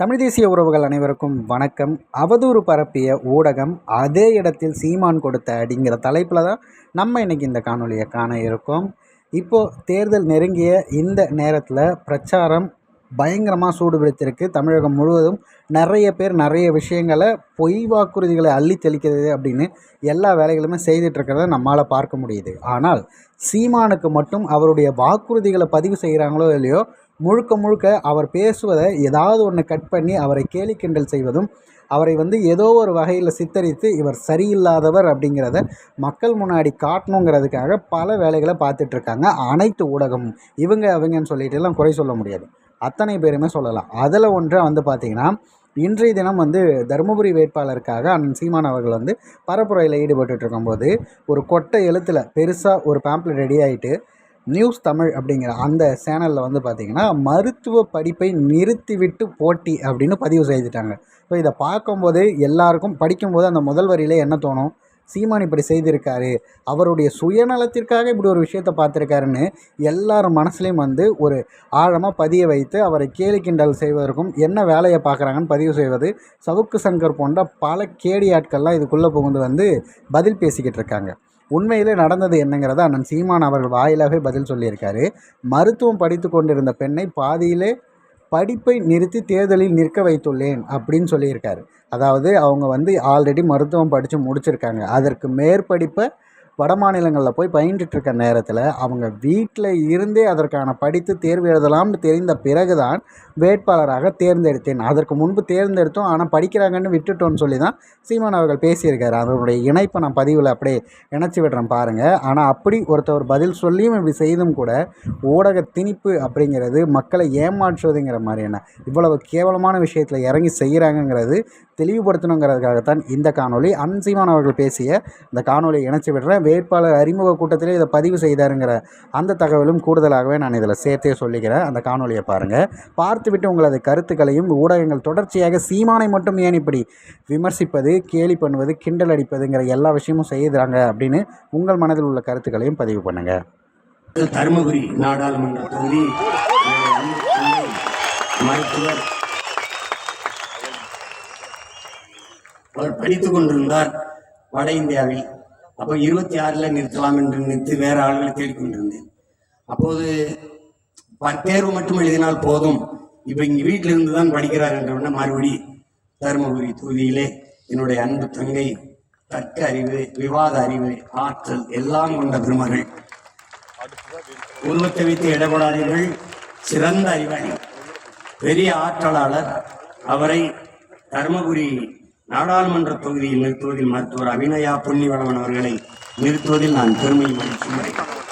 தமிழ் தேசிய உறவுகள் அனைவருக்கும் வணக்கம். அவதூறு பரப்பிய ஊடகம் அதே இடத்தில் சீமான் கொடுத்த அப்படிங்கிற தலைப்பில் தான் நம்ம இன்றைக்கி இந்த காணொலியை காண இருக்கோம். இப்போது தேர்தல் நெருங்கிய இந்த நேரத்தில் பிரச்சாரம் பயங்கரமாக சூடு பிடித்திருக்கு தமிழகம் முழுவதும் நிறைய பேர் நிறைய விஷயங்களை பொய் வாக்குறுதிகளை அள்ளி தெளிக்கிறது அப்படின்னு எல்லா வேலைகளுமே செய்துட்ருக்கிறத நம்மளால் பார்க்க முடியுது. ஆனால் சீமானுக்கு மட்டும் அவருடைய வாக்குறுதிகளை பதிவு செய்கிறாங்களோ இல்லையோ முழுக்க முழுக்க அவர் பேசுவதை ஏதாவது ஒன்று கட் பண்ணி அவரை கேலி கிண்டல் செய்வதும் அவரை வந்து ஏதோ ஒரு வகையில் சித்தரித்து இவர் சரியில்லாதவர் அப்படிங்கிறத மக்கள் முன்னாடி காட்டணுங்கிறதுக்காக பல வேலைகளை பார்த்துட்டு இருக்காங்க. அனைத்து ஊடகமும். இவங்க அவங்கன்னு சொல்லிட்டு எல்லாம் குறை சொல்ல முடியாது. அத்தனை பேருமே சொல்லலாம். அதில் ஒன்றை வந்து பார்த்திங்கன்னா இன்றைய தினம் வந்து தருமபுரி வேட்பாளருக்காக அண்ணன் சீமான் அவர்கள் வந்து பரப்புரையில் ஈடுபட்டு இருக்கும்போது ஒரு கொட்டை எழுத்தில் பெருசாக ஒரு பேம்ப்ளெட் ரெடி ஆகிட்டு நியூஸ் தமிழ் அப்படிங்கிற அந்த சேனலில் வந்து பார்த்திங்கன்னா மருத்துவ படிப்பை நிறுத்திவிட்டு போட்டி அப்படின்னு பதிவு செய்துட்டாங்க. ஸோ இதை பார்க்கும்போது எல்லாருக்கும் படிக்கும்போது அந்த முதல் வரியிலே என்ன தோணும்? சீமான் இப்படி செய்திருக்காரு. அவருடைய சுயநலத்திற்காக இப்படி ஒரு விஷயத்தை பார்த்துருக்காருன்னு எல்லார் மனசுலேயும் வந்து ஒரு ஆழமாக பதிய வைத்து அவரை கேலி கிண்டல் செய்வதற்கும் என்ன வேலையை பார்க்குறாங்கன்னு பதிவு செய்வது சவுக்கு சங்கர் போன்ற பல கேடி ஆட்கள்லாம் இதுக்குள்ளே புகுந்து வந்து பதில் பேசிக்கிட்டு இருக்காங்க. உண்மையிலே நடந்தது என்னங்கிறத அண்ணன் சீமான் அவர்கள் வாயிலாகவே பதில் சொல்லியிருக்காரு. மருத்துவம் படித்து கொண்டிருந்த பெண்ணை பாதியிலே படிப்பை நிறுத்தி தேர்தலில் நிற்க வைத்துள்ளேன் அப்படின்னு சொல்லியிருக்காரு. அதாவது அவங்க வந்து ஆல்ரெடி மருத்துவம் படித்து முடிச்சிருக்காங்க. அதற்கு மேற்படிப்பை வட மாநிலங்களில் போய் பயின்றுட்டு இருக்க நேரத்தில் அவங்க வீட்டில் இருந்தே அதற்கான படித்து தேர்வு எழுதலாம்னு தெரிந்த பிறகு தான் வேட்பாளராக தேர்ந்தெடுத்தேன். அதற்கு முன்பு தேர்ந்தெடுத்தோம் ஆனால் படிக்கிறாங்கன்னு விட்டுட்டோன்னு சொல்லி தான் சீமான் அவர்கள் பேசியிருக்காரு. அதனுடைய இணைப்பை நான் பதிவில் அப்படியே இணைச்சி விடுறேன் பாருங்கள் ஆனால் அப்படி ஒருத்தவர் பதில் சொல்லியும் இப்படி செய்தும் கூட ஊடக திணிப்பு அப்படிங்கிறது மக்களை ஏமாற்றுவதுங்கிற மாதிரியான இவ்வளவு கேவலமான விஷயத்தில் இறங்கி செய்கிறாங்கங்கிறது தெளிவுபடுத்தணுங்கிறதுக்காகத்தான் இந்த காணொலி அன்சீமான் அவர்கள் பேசிய இந்த காணொலியை இணைச்சி விடுறேன். வேட்பாளர் அறிமுக கூட்டத்திலே இதை பதிவு செய்தாருங்கிற அந்த தகவலும் கூடுதலாகவே நான் இதில் சேர்த்தே சொல்லிக்கிறேன். அந்த காணொலியை பாருங்கள் பார்த்துவிட்டு உங்களது கருத்துக்களையும் ஊடகங்கள் தொடர்ச்சியாக சீமானை மட்டும் ஏன் இப்படி விமர்சிப்பது கேலி பண்ணுவது கிண்டல் அடிப்பதுங்கிற எல்லா விஷயமும் செய்கிறாங்க அப்படின்னு உங்கள் மனதில் உள்ள கருத்துக்களையும் பதிவு பண்ணுங்கள் தருமபுரி நாடாளுமன்ற தொகுதி மருத்துவர் அவர் படித்துக் கொண்டிருந்தார் வட இந்தியாவில். அப்போ இருபத்தி ஆறில் நிறுத்தலாம் என்று நினைத்து வேற ஆளுகளை தேடிக்கொண்டிருந்தேன். அப்போது ப- தேர்வு மட்டும் எழுதினால் போதும். இப்போ இங்கே வீட்டிலிருந்து தான் படிக்கிறார் என்ற உடனே மறுபடி தருமபுரி தொகுதியிலே என்னுடைய அன்பு தங்கை தர்க்க அறிவு விவாத அறிவு ஆற்றல் எல்லாம் கொண்ட பெருமர்கள் உருவத்தை வைத்து இடப்படாதீர்கள் சிறந்த அறிவாளி. பெரிய ஆற்றலாளர். அவரை தருமபுரி நாடாளுமன்ற தொகுதியில் நிறுத்துவதில் மருத்துவர் அபிநயா பொன்னிவளவன் அவர்களை நிறுத்துவதில் நான் பெருமை மகிழ்ச்சி அடைகிறேன்.